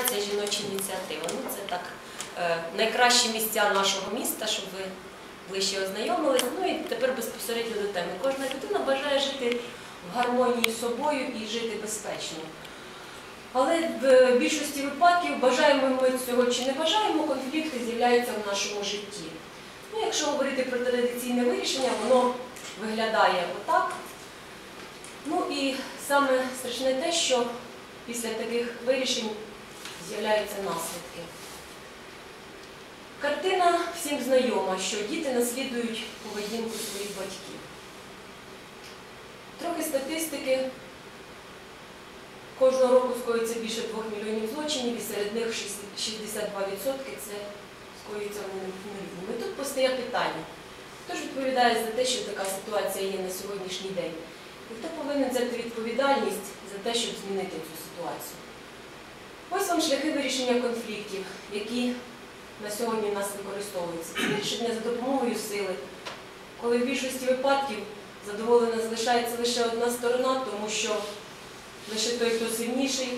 організація Жіноча ініціатива. Ну, це так е, найкращі місця нашого міста, щоб ви ближче ознайомились. Ну і тепер безпосередньо до теми. Кожна людина бажає жити в гармонії з собою і жити безпечно. Але в більшості випадків, бажаємо ми цього чи не бажаємо, конфлікти з'являються в нашому житті. Ну, якщо говорити про традиційне вирішення, воно виглядає отак. Ну і саме страшне те, що після таких вирішень з'являються наслідки. Картина всім знайома, що діти наслідують поведінку своїх батьків. Трохи статистики. Кожного року скоюється більше 2 мільйонів злочинів, і серед них 62% це скоюється вони невинними. Тут постає питання. Хто ж відповідає за те, що така ситуація є на сьогоднішній день? І хто повинен взяти відповідальність за те, щоб змінити цю ситуацію? Ось вам шляхи вирішення конфліктів, які на сьогодні в нас використовуються. Це вирішення за допомогою сили, коли в більшості випадків задоволена залишається лише одна сторона, тому що лише той, хто сильніший,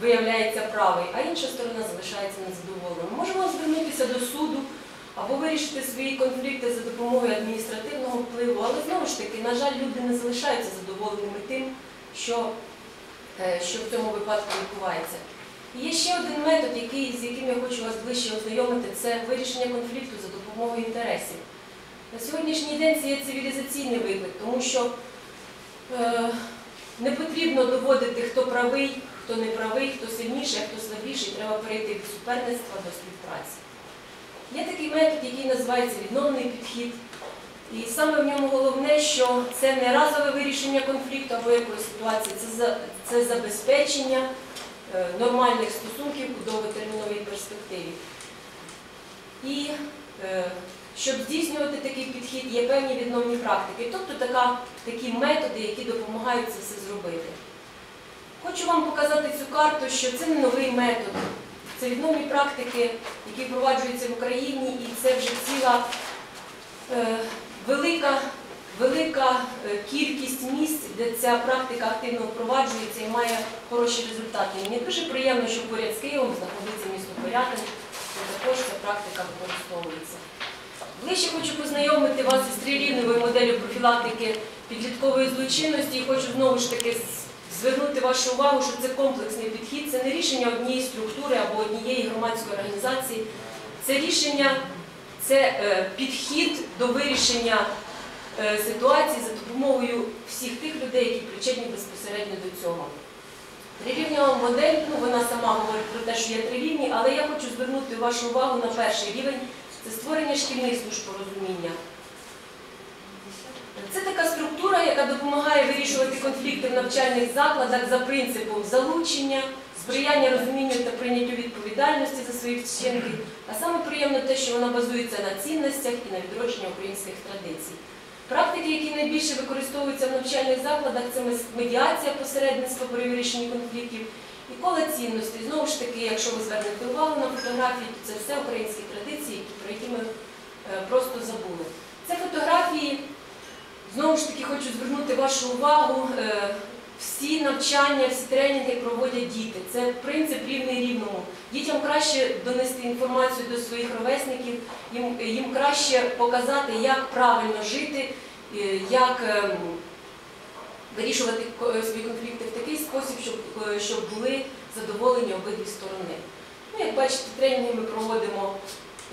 виявляється правий, а інша сторона залишається незадоволеною. Ми можемо звернутися до суду або вирішити свої конфлікти за допомогою адміністративного впливу, але знову ж таки, на жаль, люди не залишаються задоволеними тим, що, що в цьому випадку відбувається. І є ще один метод, який, з яким я хочу вас ближче ознайомити, це вирішення конфлікту за допомогою інтересів. На сьогоднішній день це є цивілізаційний виклик, тому що е, не потрібно доводити, хто правий, хто не правий, хто сильніший, а хто слабіший. Треба перейти від суперництва до співпраці. Є такий метод, який називається відновний підхід. І саме в ньому головне, що це не разове вирішення конфлікту або якоїсь ситуації, це, це забезпечення е, нормальних стосунків у довготерміновій перспективі. І е, щоб здійснювати такий підхід, є певні відновні практики, тобто така, такі методи, які допомагають це все зробити. Хочу вам показати цю карту, що це не новий метод. Це відновні практики, які впроваджуються в Україні, і це вже ціла е, велика, велика е, кількість місць, де ця практика активно впроваджується і має хороші результати. Мені дуже приємно, що поряд з Києвом знаходиться місто Порятин, де також ця практика використовується. Ближче хочу познайомити вас із трирівневою моделлю профілактики підліткової злочинності і хочу знову ж таки звернути вашу увагу, що це комплексний підхід, це не рішення однієї структури або однієї громадської організації, це рішення, це е, підхід до вирішення е, ситуації за допомогою всіх тих людей, які причетні безпосередньо до цього. Трирівнева модель, ну вона сама говорить про те, що є три рівні, але я хочу звернути вашу увагу на перший рівень це створення шкільних служб порозуміння. Це така структура, яка допомагає вирішувати конфлікти в навчальних закладах за принципом залучення, сприяння розумінню та прийняттю відповідальності за свої вчинки. А саме приємно те, що вона базується на цінностях і на відродженні українських традицій. Практики, які найбільше використовуються в навчальних закладах, це медіація, посередництво при вирішенні конфліктів і коло цінностей. Знову ж таки, якщо ви звернете увагу на фотографії, то це все українські традиції, про які ми е, просто забули. Це фотографії, знову ж таки, хочу звернути вашу увагу. Е, Всі навчання, всі тренінги проводять діти. Це принцип рівний рівному. Дітям краще донести інформацію до своїх ровесників, їм, їм краще показати, як правильно жити, е, як ем, вирішувати е, свої конфлікти в такий спосіб, щоб, е, щоб були задоволені обидві сторони. Ну, як бачите, тренінги ми проводимо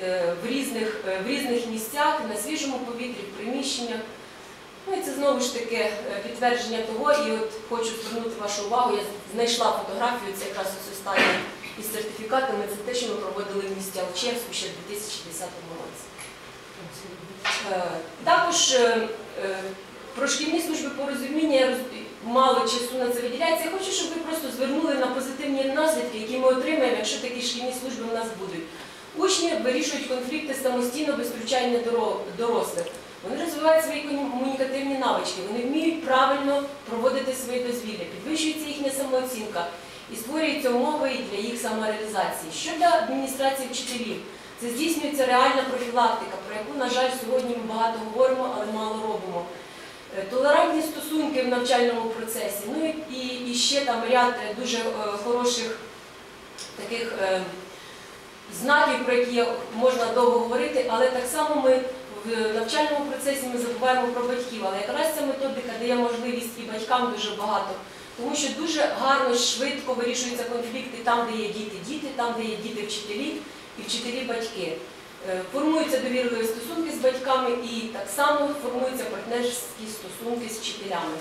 е, в різних, е, в різних місцях, на свіжому повітрі, в приміщеннях. Ну і це знову ж таки е, підтвердження того, і от хочу звернути вашу увагу, я знайшла фотографію, це якраз ось останнє із сертифікатами, це те, що ми проводили в місті Алчевську ще в 2010 році. Е, Також е, про шкільні служби порозуміння мало часу на це виділяється. Я хочу, щоб ви просто звернули на позитивні наслідки, які ми отримаємо, якщо такі шкільні служби в нас будуть. Учні вирішують конфлікти самостійно без втручання дорослих. Вони розвивають свої комунікативні навички, вони вміють правильно проводити свої дозвілля, підвищується їхня самооцінка і створюються умови для їх самореалізації. Щодо адміністрації вчителів, це здійснюється реальна профілактика, про яку, на жаль, сьогодні ми багато говоримо, але мало робимо. Е, Толерантні стосунки в навчальному процесі, ну і, і ще там ряд е, дуже е, хороших таких е, знаків, про які можна довго говорити, але так само ми в навчальному процесі ми забуваємо про батьків. Але якраз ця методика дає можливість і батькам дуже багато, тому що дуже гарно, швидко вирішуються конфлікти там, де є діти, діти, там, де є діти вчителі і вчителі батьки. Е, Формуються довірливі стосунки з батьками і так само формуються партнерські стосунки з вчителями.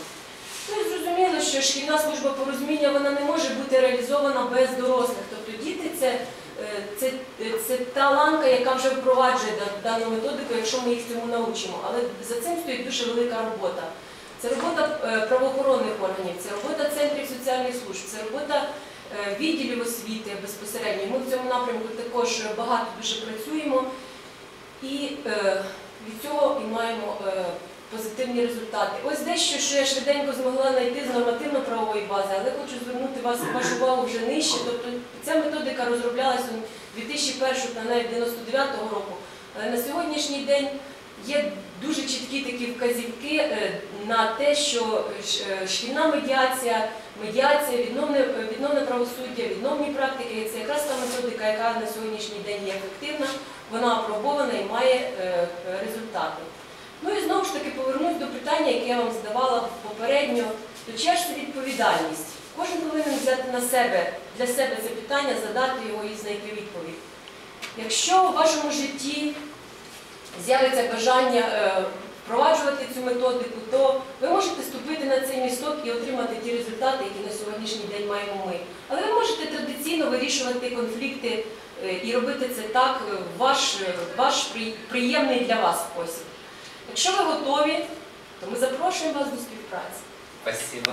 Ну і зрозуміло, що шкільна служба порозуміння вона не може бути реалізована без дорослих. Тобто діти це, це, це та ланка, яка вже впроваджує дану методику, якщо ми їх цьому научимо. Але за цим стоїть дуже велика робота. Це робота е, правоохоронних органів, це робота центрів соціальних служб, це робота е, відділів освіти безпосередньо. Ми в цьому напрямку також багато дуже працюємо і е, від цього і маємо позитивні результати. Ось дещо, що я швиденько змогла знайти з нормативно-правової бази, але хочу звернути вас вашу увагу вже нижче. Тобто ця методика розроблялася у 2001 та навіть 99 року. На сьогоднішній день є дуже чіткі такі вказівки е, на те, що е, шкільна медіація, медіація, відновне, е, відновне правосуддя, відновні практики це якраз та методика, яка на сьогоднішній день є ефективна, вона апробована і має результати. Ну і знову ж таки повернусь до питання, яке я вам задавала попередньо. То ж це відповідальність? Кожен повинен взяти на себе для себе це питання, задати його і знайти відповідь. Якщо у вашому житті з'явиться бажання е, впроваджувати цю методику, то ви можете ступити на цей місток і отримати ті результати, які на сьогоднішній день маємо ми. Але ви можете традиційно вирішувати конфлікти е, і робити це так е, ваш, ваш приємний для вас спосіб. Якщо ви готові, то ми запрошуємо вас до співпраці. Спасибо.